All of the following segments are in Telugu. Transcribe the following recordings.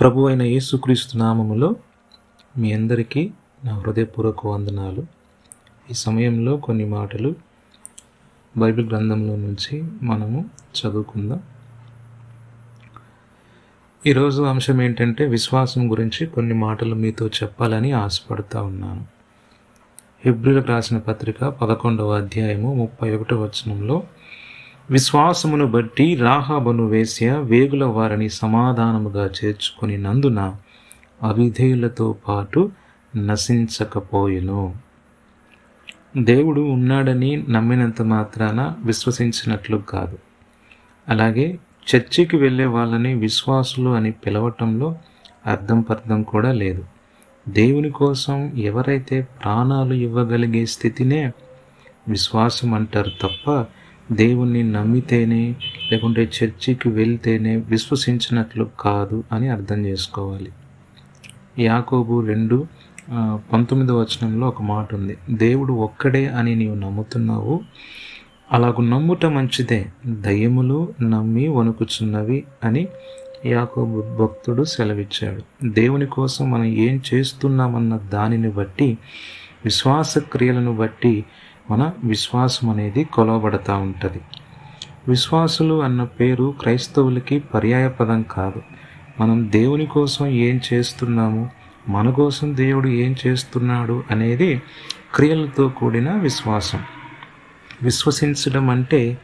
ప్రభు అయిన యేసుక్రీస్తు నామములో మీ అందరికీ నా హృదయపూర్వక వందనాలు. ఈ సమయంలో కొన్ని మాటలు బైబిల్ గ్రంథంలో నుంచి మనము చదువుకుందాం. ఈరోజు అంశం ఏంటంటే విశ్వాసం గురించి కొన్ని మాటలు మీతో చెప్పాలని ఆశపడుతూ ఉన్నాను. హిబ్రిలకు రాసిన పత్రిక పదకొండవ అధ్యాయము ముప్పై ఒకటో వచనంలో విశ్వాసమును బట్టి రాహాబను వేశ్య వేగుల వారిని సమాధానముగా చేర్చుకుని నందున అవిధేయులతో పాటు నశించకపోయెను. దేవుడు ఉన్నాడని నమ్మినంత మాత్రాన విశ్వసించినట్లు కాదు. అలాగే చర్చికి వెళ్ళే వాళ్ళని విశ్వాసులు అని పిలవటంలో అర్థం పర్థం కూడా లేదు. దేవుని కోసం ఎవరైతే ప్రాణాలు ఇవ్వగలిగే స్థితినే విశ్వాసం అంటారు తప్ప దేవుణ్ణి నమ్మితేనే లేకుంటే చర్చికి వెళ్తేనే విశ్వసించినట్లు కాదు అని అర్థం చేసుకోవాలి. యాకోబు రెండు ఆ, పంతొమ్మిదవ వచనంలో ఒక మాట ఉంది. దేవుడు ఒక్కడే అని నీవు నమ్ముతున్నావు అలాగ నమ్ముట మంచిదే. దయ్యములు నమ్మి వణుకుచున్నవి అని యాకోబు భక్తుడు సెలవిచ్చాడు. దేవుని కోసం మనం ఏం చేస్తున్నామన్న దానిని బట్టి విశ్వాస క్రియలను బట్టి మన విశ్వాసం అనేది కొలవబడతా ఉంటుంది. విశ్వాసులు అన్న పేరు క్రైస్తవులకి పర్యాయపదం కాదు. మనం దేవుని కోసం ఏం చేస్తున్నాము? మన కోసం దేవుడు ఏం చేస్తున్నాడు అనేది క్రియలతో కూడిన విశ్వాసం. విశ్వసించడం అంటే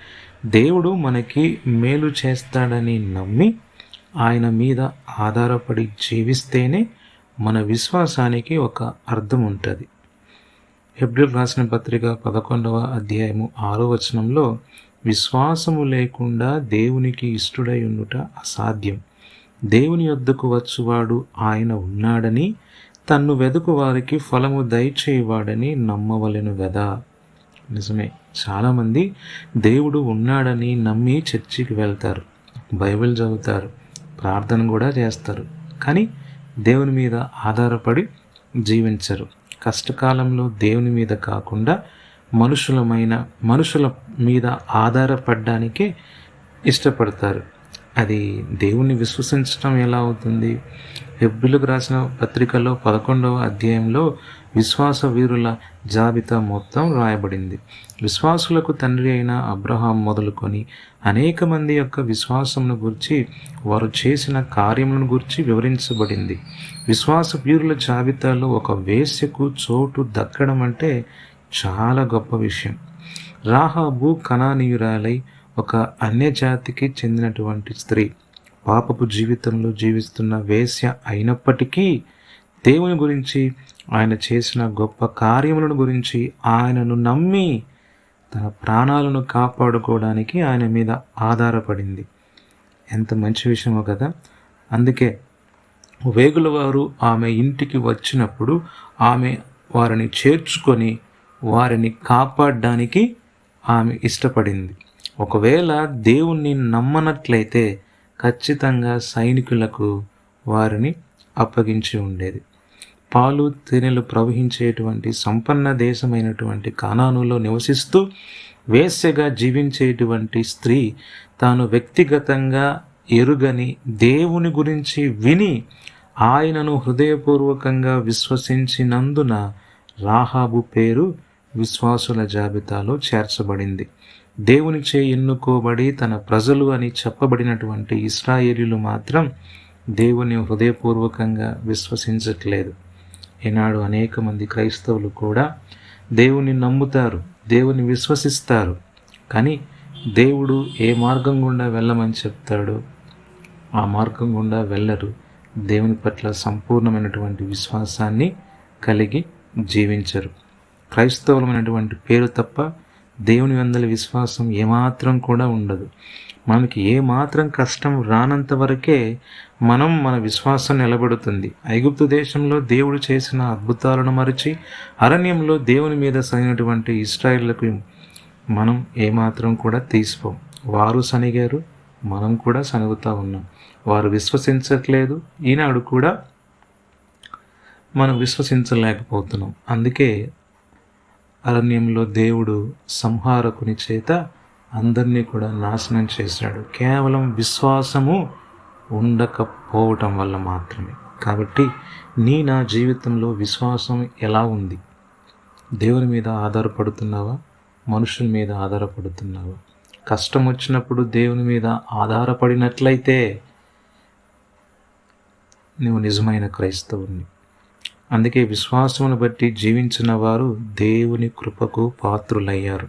దేవుడు మనకి మేలు చేస్తాడని నమ్మి ఆయన మీద ఆధారపడి జీవిస్తేనే మన విశ్వాసానికి ఒక అర్థం ఉంటుంది. హెబ్రిల్ రాసిన పత్రిక పదకొండవ అధ్యాయము ఆరో వచనంలో విశ్వాసము లేకుండా దేవునికి ఇష్టడై ఉండుట అసాధ్యం. దేవుని వద్దకు వచ్చువాడు ఆయన ఉన్నాడని తన్ను వెదుకు వారికి ఫలము దయచేయవాడని నమ్మవలెను గదా. నిజమే చాలామంది దేవుడు ఉన్నాడని నమ్మి చర్చికి వెళ్తారు బైబిల్ చదువుతారు ప్రార్థన కూడా చేస్తారు కానీ దేవుని మీద ఆధారపడి జీవించరు. కష్టకాలంలో దేవుని మీద కాకుండా మనుషులమైన మనుషుల మీద ఆధారపడడానికే ఇష్టపడతారు. అది దేవుణ్ణి విశ్వసించడం ఎలా అవుతుంది? హెబ్బులకు రాసిన పత్రికలో పదకొండవ అధ్యాయంలో విశ్వాస వీరుల జాబితా మొత్తం రాయబడింది. విశ్వాసులకు తండ్రి అయిన అబ్రహాం మొదలుకొని అనేక మంది యొక్క విశ్వాసమును గురించి వారు చేసిన కార్యములను గురించి వివరించబడింది. విశ్వాస వీరుల జాబితాలో ఒక వేశ్యకు చోటు దక్కడం అంటే చాలా గొప్ప విషయం. రాహాబు కణానీయురాలై ఒక అన్యజాతికి చెందినటువంటి స్త్రీ పాపపు జీవితంలో జీవిస్తున్న వేశ్య అయినప్పటికీ దేవుని గురించి ఆయన చేసిన గొప్ప కార్యములను గురించి ఆయనను నమ్మి తన ప్రాణాలను కాపాడుకోవడానికి ఆయన మీద ఆధారపడింది. ఎంత మంచి విషయమో కదా? అందుకే వేగుల వారు ఆమె ఇంటికి వచ్చినప్పుడు ఆమె వారిని చేర్చుకొని వారిని కాపాడడానికి ఆమె ఇష్టపడింది. ఒకవేళ దేవుణ్ణి నమ్మనట్లయితే ఖచ్చితంగా సైనికులకు వారిని అప్పగించి ఉండేది. పాలు తేనెలు ప్రవహించేటువంటి సంపన్న దేశమైనటువంటి కానానులో నివసిస్తూ వేశ్యగా జీవించేటువంటి స్త్రీ తాను వ్యక్తిగతంగా ఎరుగని దేవుని గురించి విని ఆయనను హృదయపూర్వకంగా విశ్వసించినందున రాహాబు పేరు విశ్వాసుల జాబితాలో చేర్చబడింది. దేవునిచే ఎన్నుకోబడి తన ప్రజలు అని చెప్పబడినటువంటి ఇస్రాయేలీలు మాత్రం దేవుని హృదయపూర్వకంగా విశ్వసించట్లేదు. ఈనాడు అనేక మంది క్రైస్తవులు కూడా దేవుని నమ్ముతారు దేవుని విశ్వసిస్తారు. కానీ దేవుడు ఏ మార్గం గుండా వెళ్ళమని చెప్తాడో ఆ మార్గం గుండా వెళ్ళరు. దేవుని పట్ల సంపూర్ణమైనటువంటి విశ్వాసాన్ని కలిగి జీవించరు. క్రైస్తవులమైనటువంటి పేరు తప్ప దేవుని వందల విశ్వాసం ఏమాత్రం కూడా ఉండదు. మనకి ఏమాత్రం కష్టం రానంత వరకే మనం మన విశ్వాసం నిలబడుతుంది. ఐగుప్తు దేశంలో దేవుడు చేసిన అద్భుతాలను మరిచి అరణ్యంలో దేవుని మీద సగినటువంటి ఇస్రాయిళ్ళకు మనం ఏమాత్రం కూడా తీసిపోం. వారు సనిగారు మనం కూడా సనుగుతూ ఉన్నాం. వారు విశ్వసించట్లేదు ఈనాడు కూడా మనం విశ్వసించలేకపోతున్నాం. అందుకే అరణ్యంలో దేవుడు సంహారకుని చేత అందరినీ కూడా నాశనం చేశాడు. కేవలం విశ్వాసము ఉండకపోవటం వల్ల మాత్రమే. కాబట్టి నీ నా జీవితంలో విశ్వాసం ఎలా ఉంది? దేవుని మీద ఆధారపడుతున్నావా? మనుషుల మీద ఆధారపడుతున్నావా? కష్టం వచ్చినప్పుడు దేవుని మీద ఆధారపడినట్లయితే నువ్వు నిజమైన క్రైస్తవుని అందుకే విశ్వాసమును బట్టి జీవించిన వారు దేవుని కృపకు పాత్రులయ్యారు.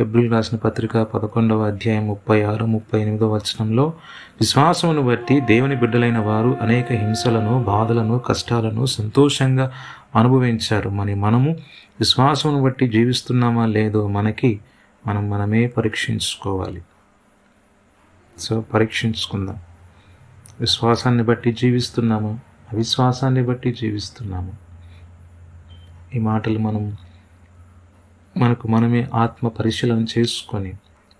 ఎబ్రిల్ రాసిన పత్రిక పదకొండవ అధ్యాయం ముప్పై ఆరు ముప్పై ఎనిమిదవ వచనంలో విశ్వాసమును బట్టి దేవుని బిడ్డలైన వారు అనేక హింసలను బాధలను కష్టాలను సంతోషంగా అనుభవించారు. మరి మనము విశ్వాసమును బట్టి జీవిస్తున్నామా లేదో మనకి మనం మనమే పరీక్షించుకోవాలి. సో పరీక్షించుకుందాం. విశ్వాసాన్ని బట్టి జీవిస్తున్నాము? అవిశ్వాసాన్ని బట్టి జీవిస్తున్నాము. ఈ మాటలు మనం మనకు మనమే ఆత్మ పరిశీలన చేసుకొని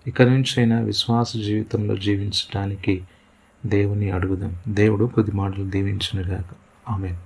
ఇక నుంచైనా విశ్వాస జీవితంలో జీవించడానికి దేవుని అడుగుదాం. దేవుడు కొద్ది మాటలు దీవించినగాక. ఆమె